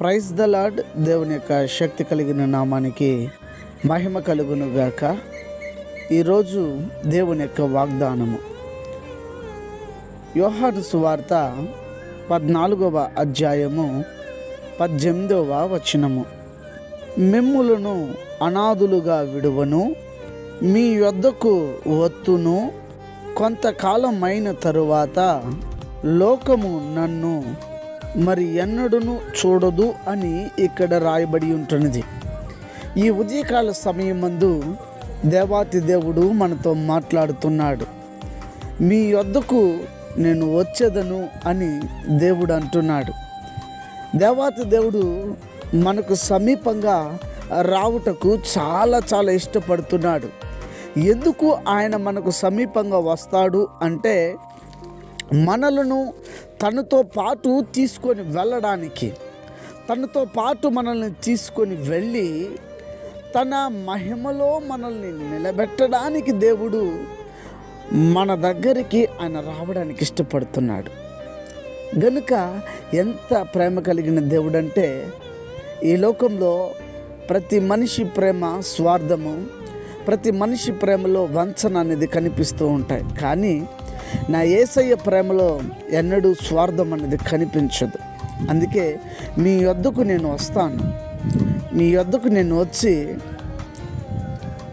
Praise the lord దేవుని యొక్క శక్తి కలిగిన నామానికి మహిమ కలుగును గాక ఈరోజు దేవుని యొక్క వాగ్దానము. యోహాను సువార్త పద్నాలుగవ అధ్యాయము పద్దెనిమిదవ వచనము. మిమ్ములను అనాథులుగా విడువను మీ యొద్దకు వత్తును కొంతకాలం అయిన తరువాత లోకము నన్ను మరి ఎన్నడూను చూడదు అని ఇక్కడ రాయబడి ఉంటున్నది. ఈ ఉదయకాల సమయమందు దేవాతి దేవుడు మనతో మాట్లాడుతున్నాడు. మీ యొద్దకు నేను వచ్చేదను అని దేవుడు అంటున్నాడు. దేవాతి దేవుడు మనకు సమీపంగా రావుటకు చాలా చాలా ఇష్టపడుతున్నాడు. ఎందుకు ఆయన మనకు సమీపంగా వస్తాడు అంటే మనలను తనతో పాటు తీసుకొని వెళ్ళడానికి తనతో పాటు మనల్ని తీసుకొని వెళ్ళి తన మహిమలో మనల్ని నిలబెట్టడానికి దేవుడు మన దగ్గరికి ఆయన రావడానికి ఇష్టపడుతున్నాడు. గనుక ఎంత ప్రేమ కలిగిన దేవుడు అంటే ఈ లోకంలో ప్రతి మనిషి ప్రేమ స్వార్థము ప్రతి మనిషి ప్రేమలో వంచన అనేది కనిపిస్తూ ఉంటాయి. కానీ నా ఏసయ్య ప్రేమలో ఎన్నడూ స్వార్థం అనేది కనిపించదు. అందుకే మీ యొద్దకు నేను వస్తాను. మీ యొద్దకు నేను వచ్చి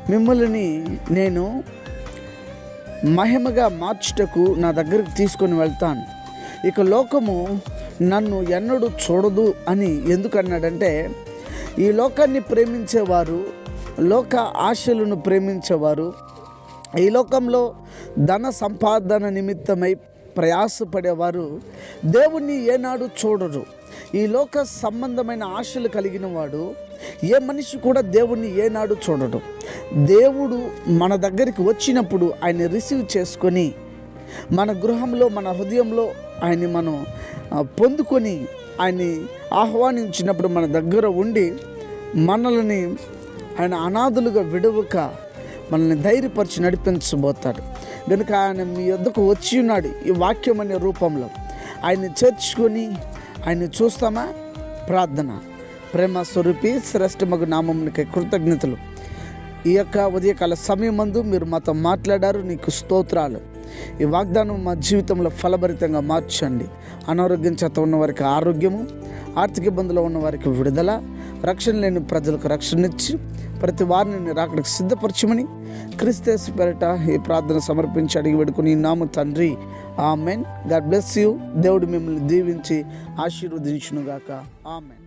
మిమ్మల్ని నేను మహిమగా మార్చుటకు నా దగ్గరికి తీసుకొని వెళ్తాను. ఇక లోకము నన్ను ఎన్నడూ చూడదు అని ఎందుకన్నాడంటే ఈ లోకాన్ని ప్రేమించేవారు లోక ఆశలను ప్రేమించేవారు ఈ లోకంలో ధన సంపాదన నిమిత్తమై ప్రయాసపడేవారు దేవుణ్ణి ఏనాడు చూడరు. ఈ లోక సంబంధమైన ఆశలు కలిగిన వాడు ఏ మనిషి కూడా దేవుణ్ణి ఏనాడు చూడడు. దేవుడు మన దగ్గరికి వచ్చినప్పుడు ఆయన రిసీవ్ చేసుకొని మన గృహంలో మన హృదయంలో ఆయన్ని మనం పొందుకొని ఆయన్ని ఆహ్వానించినప్పుడు మన దగ్గర ఉండి మనల్ని ఆయన అనాథులుగా విడవక మనల్ని ధైర్యపరిచి నడిపించబోతాడు. కనుక ఆయన మీ వద్దకు వచ్చి ఉన్నాడు ఈ వాక్యం అనే రూపంలో. ఆయన్ని చేర్చుకొని ఆయన్ని చూస్తామా? ప్రార్థన. ప్రేమ స్వరూపి శ్రేష్టమగు నామమునికి కృతజ్ఞతలు. ఈ యొక్క ఉదయకాల సమయమందు మీరు మాతో మాట్లాడారు నీకు స్తోత్రాలు. ఈ వాగ్దానం మా జీవితంలో ఫలభరితంగా మార్చండి. అనారోగ్యం చేత ఉన్న వారికి ఆరోగ్యము ఆర్థిక ఇబ్బందులు ఉన్న వారికి విడుదల రక్షణ లేని ప్రజలకు రక్షణ ఇచ్చి ప్రతి వారిని రాకడికి సిద్ధపరచమని క్రిస్తేసు పెరట ఈ ప్రార్థన సమర్పించి అడిగి పెడుకుని నాము తండ్రి. ఆమెన్. God bless you. దేవుడు మిమ్మల్ని దీవించి ఆశీర్వదించునుగాక. ఆమెన్.